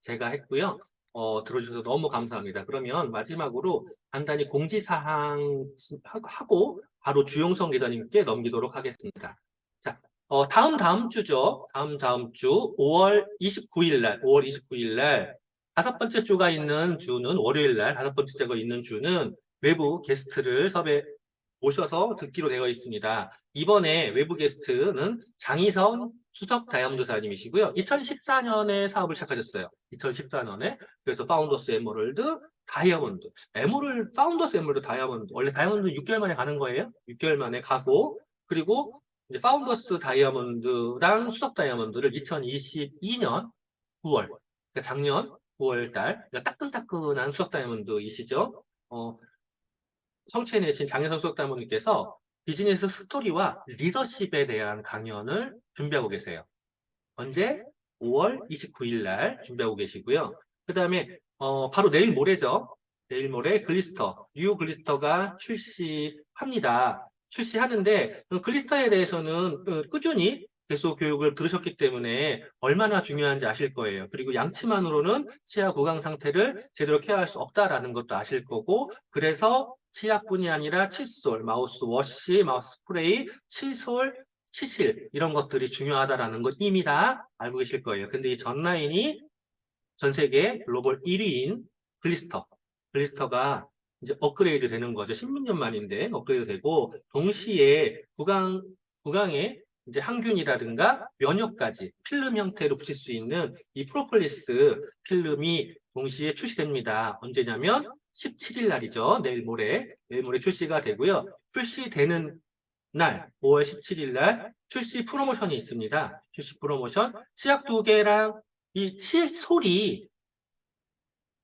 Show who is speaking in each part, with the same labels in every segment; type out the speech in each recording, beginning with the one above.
Speaker 1: 제가 했고요. 어, 들어주셔서 너무 감사합니다. 그러면 마지막으로 간단히 공지사항 하고 바로 주용성 리더님께 넘기도록 하겠습니다. 자, 어, 다음 다음 주죠. 다음 다음 주 5월 29일 날, 5월 29일 날 다섯 번째 주가 있는 주는 월요일 날 다섯 번째 주가 있는 주는 외부 게스트를 섭외 모셔서 듣기로 되어 있습니다. 이번에 외부 게스트는 장희선 수석 다이아몬드사님이시고요. 2014년에 사업을 시작하셨어요. 2014년에. 그래서 파운더스 에머럴드, 다이아몬드. 에머럴, 파운더스 에머럴드, 다이아몬드. 원래 다이아몬드 6개월 만에 가는 거예요. 6개월 만에 가고, 그리고 이제 파운더스 다이아몬드랑 수석 다이아몬드를 2022년 9월, 그러니까 작년 9월 달, 그러니까 따끈따끈한 수석 다이아몬드이시죠. 어, 성취해내신 장혜선 수석 다이아몬드께서 비즈니스 스토리와 리더십에 대한 강연을 준비하고 계세요. 언제? 5월 29일 날 준비하고 계시고요. 그 다음에 어, 바로 내일 모레죠. 내일 모레 글리스터, 뉴 글리스터가 출시합니다. 출시하는데 그 글리스터에 대해서는 그 꾸준히 계속 교육을 들으셨기 때문에 얼마나 중요한지 아실 거예요. 그리고 양치만으로는 치아 구강 상태를 제대로 케어할 수 없다라는 것도 아실 거고 그래서 치약뿐이 아니라 칫솔, 마우스 워시, 마우스 스프레이, 칫솔, 치실 이런 것들이 중요하다라는 것 이미 다 알고 계실 거예요. 근데 이 전라인이 전 세계 글로벌 1위인 글리스터, 글리스터가 이제 업그레이드 되는 거죠. 16년 만인데 업그레이드 되고 동시에 구강 구강에 이제 항균이라든가 면역까지 필름 형태로 붙일 수 있는 이 프로폴리스 필름이 동시에 출시됩니다. 언제냐면 17일 날이죠. 내일 모레. 내일 모레 출시가 되고요. 출시되는 날, 5월 17일 날 출시 프로모션이 있습니다. 출시 프로모션. 치약 두 개랑 이 칫솔이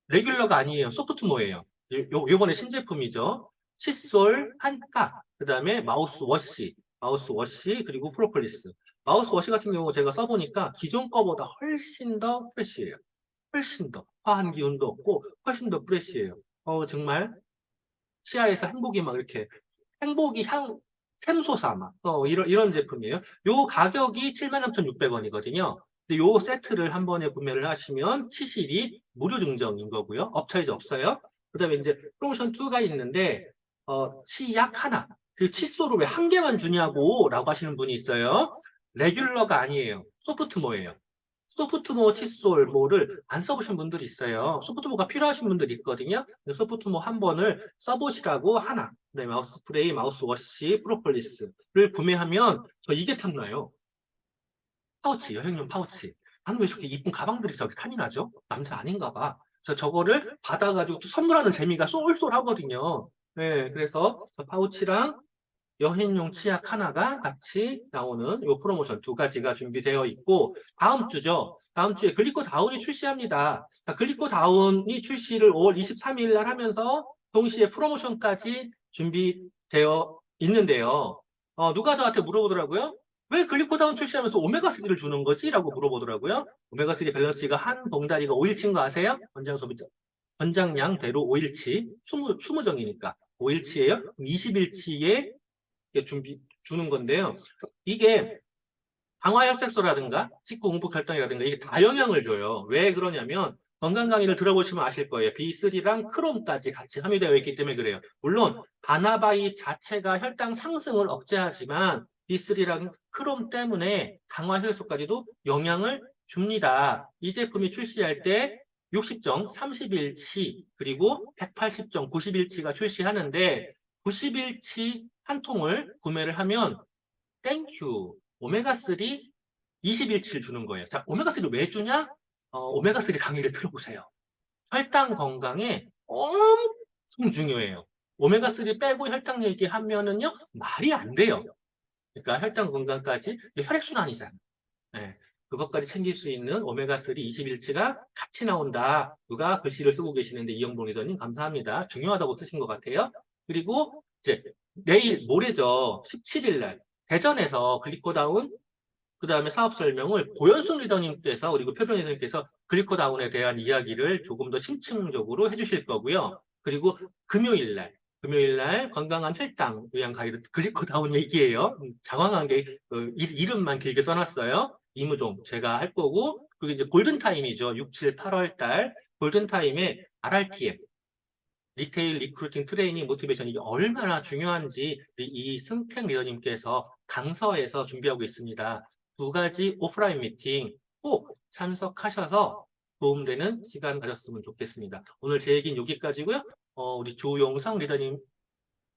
Speaker 1: 레귤러가 아니에요. 소프트모예요. 요, 요번에 신제품이죠. 칫솔 한 깍, 그 다음에 마우스 워시, 마우스 워시, 그리고 프로폴리스. 마우스 워시 같은 경우 제가 써보니까 기존 거보다 훨씬 더 프레쉬해요. 훨씬 더. 화한 기운도 없고 훨씬 더 프레쉬해요. 어, 정말 치아에서 행복이 막 이렇게 행복이 향막 어, 이런 이런 제품이에요. 요 가격이 73,600원이거든요. 근데 요 세트를 한 번에 구매를 하시면 치실이 무료 증정인 거고요. 업차이즈 없어요. 그다음에 이제 프로모션 2가 있는데 어, 치약 하나 그리고 칫솔을 왜 한 개만 주냐고 라고 하시는 분이 있어요. 레귤러가 아니에요. 소프트모예요. 소프트모 칫솔모를 안 써보신 분들이 있어요. 소프트모가 필요하신 분들이 있거든요. 소프트모 한 번을 써보시라고 하나. 네, 마우스 스프레이, 마우스 워시, 프로폴리스를 구매하면 저 이게 탐나요. 파우치, 여행용 파우치. 나는 왜 저렇게 이쁜 가방들이 저렇게 탐이 나죠? 남자 아닌가 봐. 그래서 저거를 받아가지고 또 선물하는 재미가 쏠쏠하거든요. 네, 그래서 저 파우치랑 여행용 치약 하나가 같이 나오는 이 프로모션 두 가지가 준비되어 있고 다음 주죠. 다음 주에 글리코 다운이 출시합니다. 자, 글리코 다운이 출시를 5월 23일 날 하면서 동시에 프로모션까지 준비되어 있는데요. 어, 누가 저한테 물어보더라고요. 왜 글리코 다운 출시하면서 오메가3를 주는 거지? 라고 물어보더라고요. 오메가3 밸런스가 한 봉다리가 5일치인 거 아세요? 권장 소비자. 권장량대로 5일치. 20, 20정이니까. 5일치예요. 20일치에 준비 주는 건데요. 이게 강화혈색소라든가 식구 공복 혈당이라든가 이게 다 영향을 줘요. 왜 그러냐면 건강 강의를 들어보시면 아실 거예요. B3랑 크롬까지 같이 함유되어 있기 때문에 그래요. 물론 바나바이 자체가 혈당 상승을 억제하지만 B3랑 크롬 때문에 강화혈소까지도 영향을 줍니다. 이 제품이 출시할 때 60정 30일치 그리고 180정 90일치가 출시하는데 90일치 한 통을 구매를 하면 땡큐 오메가3 21칠 주는 거예요. 자, 오메가3를 왜 주냐? 어, 오메가3 강의를 들어보세요. 혈당 건강에 엄청 중요해요. 오메가3 빼고 혈당 얘기하면은요, 말이 안 돼요. 그러니까 혈당 건강까지 혈액순환이잖아요. 네, 그것까지 챙길 수 있는 오메가3 21치가 같이 나온다. 누가 글씨를 쓰고 계시는데 이영봉 리더님 감사합니다. 중요하다고 쓰신 것 같아요. 그리고 이제 내일 모레죠. 17일 날 대전에서 글리코다운 그 다음에 사업 설명을 고현숙 리더님께서 그리고 표정 리더님께서 글리코다운에 대한 이야기를 조금 더 심층적으로 해주실 거고요. 그리고 금요일 날 금요일 날 건강한 혈당 요양 가이드 글리코다운 얘기예요. 음, 장황한 게 어, 이름만 길게 써놨어요. 임의종 제가 할 거고 그리고 이제 골든타임이죠. 6, 7, 8월 달 골든타임에 RRTM 리테일 리크루팅 트레이닝 모티베이션 이게 얼마나 중요한지 이- 이 승택 리더님께서 강서에서 준비하고 있습니다. 두 가지 오프라인 미팅 꼭 참석하셔서 도움되는 시간 가졌으면 좋겠습니다. 오늘 제 얘기는 여기까지고요. 어, 우리 조용성 리더님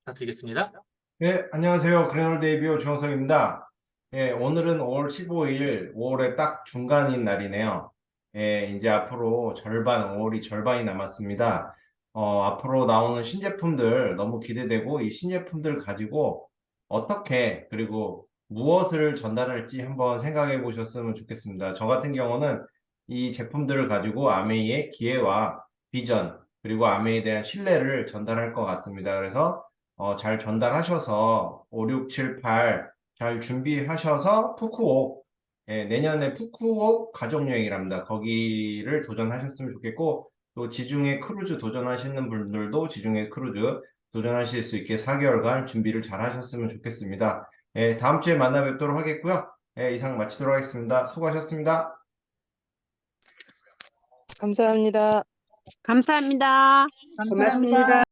Speaker 1: 부탁드리겠습니다.
Speaker 2: 네, 안녕하세요. 그래놀 데이비오 주영석입니다. 예, 오늘은 5월 15일, 5월의 딱 중간인 날이네요. 예, 이제 앞으로 절반, 5월이 절반이 남았습니다. 어, 앞으로 나오는 신제품들 너무 기대되고 이 신제품들 가지고 어떻게 그리고 무엇을 전달할지 한번 생각해 보셨으면 좋겠습니다. 저 같은 경우는 이 제품들을 가지고 아메이의 기회와 비전 그리고 아메이에 대한 신뢰를 전달할 것 같습니다. 그래서 어, 잘 전달하셔서 5, 6, 7, 8 잘 준비하셔서 푸쿠옥 예, 내년에 푸쿠옥 가족여행이랍니다. 거기를 도전하셨으면 좋겠고 또 지중해 크루즈 도전하시는 분들도 지중해 크루즈 도전하실 수 있게 4개월간 준비를 잘 하셨으면 좋겠습니다. 예, 다음 주에 만나 뵙도록 하겠고요. 예, 이상 마치도록 하겠습니다. 수고하셨습니다.
Speaker 3: 감사합니다.
Speaker 4: 감사합니다.
Speaker 5: 고맙습니다.